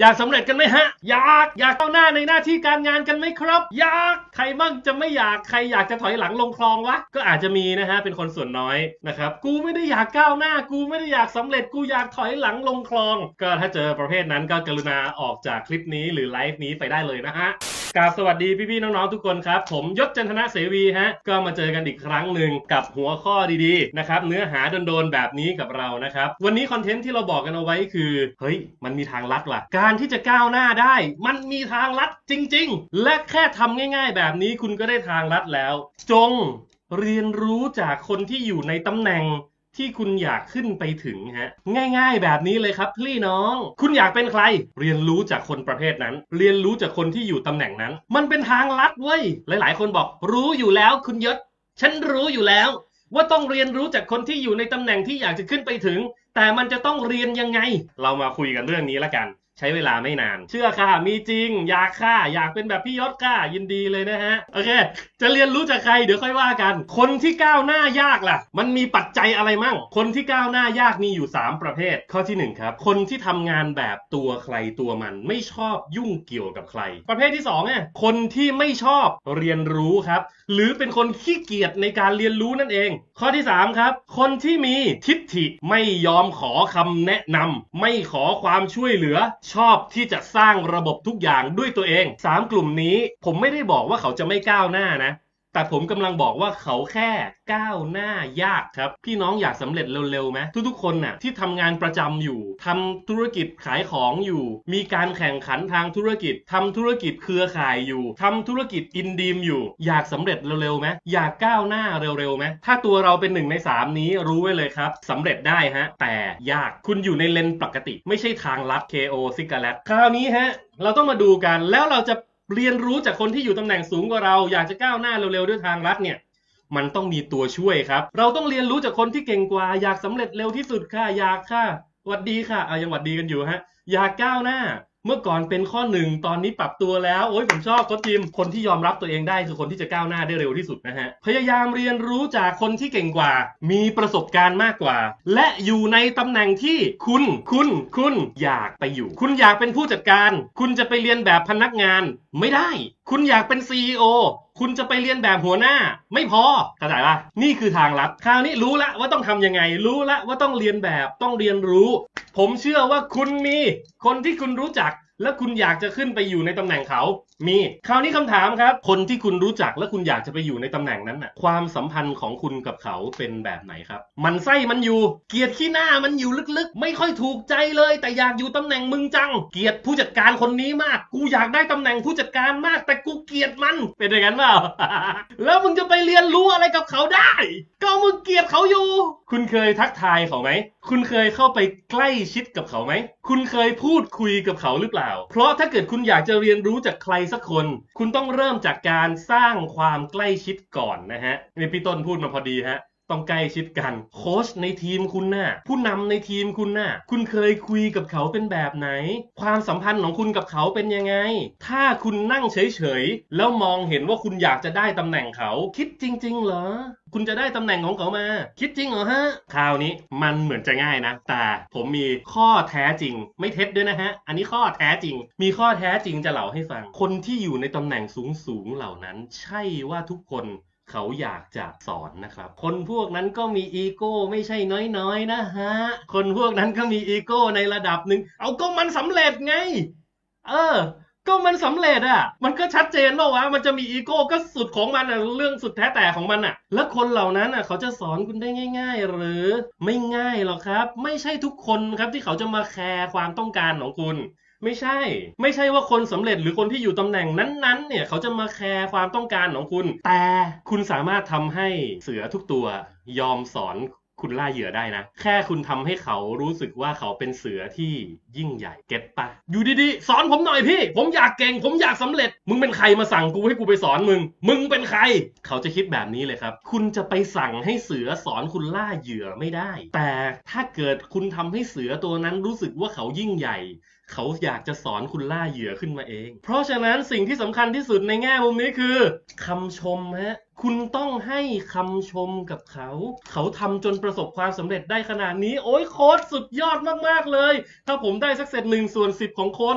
อยากสำเร็จกันไหมฮะ อยากอยากก้าวหน้าในหน้าที่การงานกันไหมครับ อยากใครบ้างจะไม่อยากใครอยากจะถอยหลังลงคลองวะก็อาจจะมีนะฮะเป็นคนส่วนน้อยนะครับกูไม่ได้อยากก้าวหน้า กูไม่ได้อยากสำเร็จกูอยากถอยหลังลงคลอง ก็ถ้าเจอประเภทนั้นก็กรุณาออกจากคลิปนี้หรือไลฟ์นี้ไปได้เลยนะฮะ กราบสวัสดีพี่ๆน้องๆทุกคนครับ ผมยศจันทนะเสวีฮะก็มาเจอกันอีกครั้งหนึ่งกับหัวข้อดีๆนะครับเนื้อหาโดนๆแบบนี้กับเรานะครับ วันนี้คอนเทนต์ที่เราบอกกันเอาไว้คือเฮ้ยมันมีทางลัดว่ะ การที่จะก้าวหน้าได้ มันมีทางลัดจริง ๆ และแค่ทำง่าย ๆ แบบนี้คุณก็ได้ทางลัดแล้ว จงเรียนรู้จากคนที่อยู่ในตำแหน่ง ที่คุณอยากขึ้นไปถึงฮะ ง่ายๆ แบบนี้เลยครับพี่น้อง คุณอยากเป็นใคร เรียนรู้จากคนประเภทนั้น เรียนรู้จากคนที่อยู่ตำแหน่งนั้น มันเป็นทางลัดเว้ย หลายๆ คนบอกรู้อยู่แล้วคุณยศ ฉันรู้อยู่แล้ว ว่าต้องเรียนรู้จากคนที่อยู่ในตำแหน่งที่อยากจะขึ้นไปถึง แต่มันจะต้องเรียนยังไง เรามาคุยกันเรื่องนี้ละกัน ใช้เวลาไม่นาน เชื่อค่ะ มีจริง อยากค่ะ อยากเป็นแบบพี่ยศค่ะ ยินดีเลยนะฮะ โอเค จะเรียนรู้จากใคร เดี๋ยวค่อยว่ากัน คนที่ก้าวหน้ายากล่ะ มันมีปัจจัยอะไรมั่ง คนที่ก้าวหน้ายากมีอยู่ 3 ประเภท ข้อที่1ครับคนที่ทำงานแบบตัวใครตัวมันไม่ชอบยุ่งเกี่ยวกับใคร ประเภทที่2เนี่ยคนที่ไม่ชอบเรียนรู้ครับ หรือเป็นคนขี้เกียจในการเรียนรู้นั่นเอง ข้อที่3ครับคนที่มีทิฏฐิไม่ยอมขอคำแนะนำไม่ขอความช่วยเหลือชอบที่จะสร้างระบบทุกอย่างด้วยตัวเอง 3 กลุ่มนี้ผมไม่ได้บอกว่าเขาจะไม่ก้าวหน้านะ แต่ผมกำลังบอกว่าเขาแค่ก้าวหน้ายากครับ พี่น้องอยากสำเร็จเร็วๆไหมทุกๆคนน่ะที่ทำงานประจำอยู่ทำธุรกิจขายของอยู่ มีการแข่งขันทางธุรกิจทำธุรกิจเครือข่ายอยู่ทำธุรกิจอินดีมอยู่ อยากสำเร็จเร็วๆไหมอยากก้าวหน้าเร็วๆไหมถ้าตัวเราเป็นหนึ่งในสามนี้รู้ไว้เลยครับสำเร็จได้ฮะ แต่ยากคุณอยู่ในเลนปกติ ไม่ใช่ทางลัด KO ซิกาเลตคราวนี้ฮะ เราต้องมาดูกันแล้วเราจะ เรียนรู้จากคนที่อยู่ตำแหน่งสูงกว่าเรา อยากจะก้าวหน้าเร็วๆด้วยทางลัดเนี่ย มันต้องมีตัวช่วยครับ เราต้องเรียนรู้จากคนที่เก่งกว่า อยากสำเร็จเร็วที่สุดค่ะ อยากค่ะหวัดดีค่ะอะยังหวัดดีกันอยู่ฮะ อยากก้าวหน้า เมื่อก่อนเป็นข้อหนึ่งตอนนี้ปรับตัวแล้ว โอ้ยผมชอบก็จิมคนที่ยอมรับตัวเองได้คือคนที่จะก้าวหน้าได้เร็วที่สุดนะฮะ พยายามเรียนรู้จากคนที่เก่งกว่า มีประสบการณ์มากกว่า และอยู่ในตำแหน่งที่คุณ คุณ คุณอยากไปอยู่ คุณอยากเป็นผู้จัดการ คุณจะไปเรียนแบบพนักงานไม่ได้คุณอยากเป็น CEO คุณจะไปเรียนแบบหัวหน้า ไม่พอเข้าใจปะนี่คือทางลัดคราวนี้รู้ละว่าต้องทำยังไง รู้ละว่าต้องเรียนแบบต้องเรียนรู้ ผมเชื่อว่าคุณมีคนที่คุณรู้จัก และคุณอยากจะขึ้นไปอยู่ในตำแหน่งเขา มีคราวนี้คำถามครับ คนที่คุณรู้จักและคุณอยากจะไปอยู่ในตำแหน่งนั้นน่ะ ความสัมพันธ์ของคุณกับเขาเป็นแบบไหนครับ มันไส้มันอยู่ เกียดขี้หน้ามันอยู่ลึกๆ ไม่ค่อยถูกใจเลย แต่อยากอยู่ตำแหน่งมึงจัง เกียดผู้จัดการคนนี้มาก กูอยากได้ตำแหน่งผู้จัดการมาก แต่กูเกียดมัน เป็นอย่างนั้นเปล่า แล้วมึงจะไปเรียนรู้อะไรกับเขาได้ ก็มึงเกียดเขาอยู่ คุณเคยทักทายเขาไหม คุณเคยเข้าไปใกล้ชิดกับเขาไหม คุณเคยพูดคุยกับเขาหรือเปล่า เพราะถ้าเกิดคุณอยากจะเรียนรู้จากใครสักคน คุณต้องเริ่มจากการสร้างความใกล้ชิดก่อนนะฮะนี่พี่ต้นพูดมาพอดีฮะ ต้องใกล้ชิดกัน โค้ชในทีมคุณน่ะผู้นำในทีมคุณน่ะคุณเคยคุยกับเขาเป็นแบบไหน ความสัมพันธ์ของคุณกับเขาเป็นยังไง ถ้าคุณนั่งเฉยๆ แล้วมองเห็นว่าคุณอยากจะได้ตำแหน่งเขา คิดจริง ๆ เหรอ คุณจะได้ตำแหน่งของเขามา คิดจริงเหรอฮะ คราวนี้มันเหมือนจะง่ายนะ แต่ผมมีข้อแท้จริง ไม่เท็จด้วยนะฮะ อันนี้ข้อแท้จริง มีข้อแท้จริงจะเล่าให้ฟัง คนที่อยู่ในตำแหน่งสูงๆเหล่านั้น ใช่ว่าทุกคน เขาอยากจะสอนนะครับ คนพวกนั้นก็มีอีโก้ไม่ใช่น้อยๆนะฮะ คนพวกนั้นก็มีอีโก้ในระดับหนึ่ง เอาก็มันสำเร็จไง เออ ก็มันสำเร็จอะ มันก็ชัดเจนว่าวะ มันจะมีอีโก้ก็สุดของมันอะเรื่องสุดแท้แต่ของมันอะ แล้วคนเหล่านั้นอะ เขาจะสอนคุณได้ง่าย ๆ หรือไม่ง่ายหรอกครับ ไม่ใช่ทุกคนครับที่เขาจะมาแคร์ความต้องการของคุณ ไม่ใช่ ไม่ใช่ว่าคนสำเร็จหรือคนที่อยู่ตำแหน่งนั้นๆ เนี่ยเขาจะมาแคร์ความต้องการของคุณ แต่คุณสามารถทำให้เสือทุกตัวยอมสอนคุณล่าเหยื่อได้นะ แค่คุณทำให้เขารู้สึกว่าเขาเป็นเสือที่ยิ่งใหญ่เก็ตปะอยู่ดีๆ สอนผมหน่อยพี่ ผมอยากเก่ง ผมอยากสำเร็จ มึงเป็นใครมาสั่งกูให้กูไปสอนมึง มึงเป็นใคร เขาจะคิดแบบนี้เลยครับ คุณจะไปสั่งให้เสือสอนคุณล่าเหยื่อไม่ได้ แต่ถ้าเกิดคุณทำให้เสือตัวนั้นรู้สึกว่าเขายิ่งใหญ่ เขาอยากจะสอนคุณล่าเหยื่อขึ้นมาเอง เพราะฉะนั้นสิ่งที่สำคัญที่สุดในแง่มุมนี้คือคำชมฮะคุณต้องให้คำชมกับเขา เขาทำจนประสบความสำเร็จได้ขนาดนี้ โอ้ยโค้ดสุดยอดมาก ๆ เลย ถ้าผมได้สักเศษหนึ่งส่วนสิบของโค้ด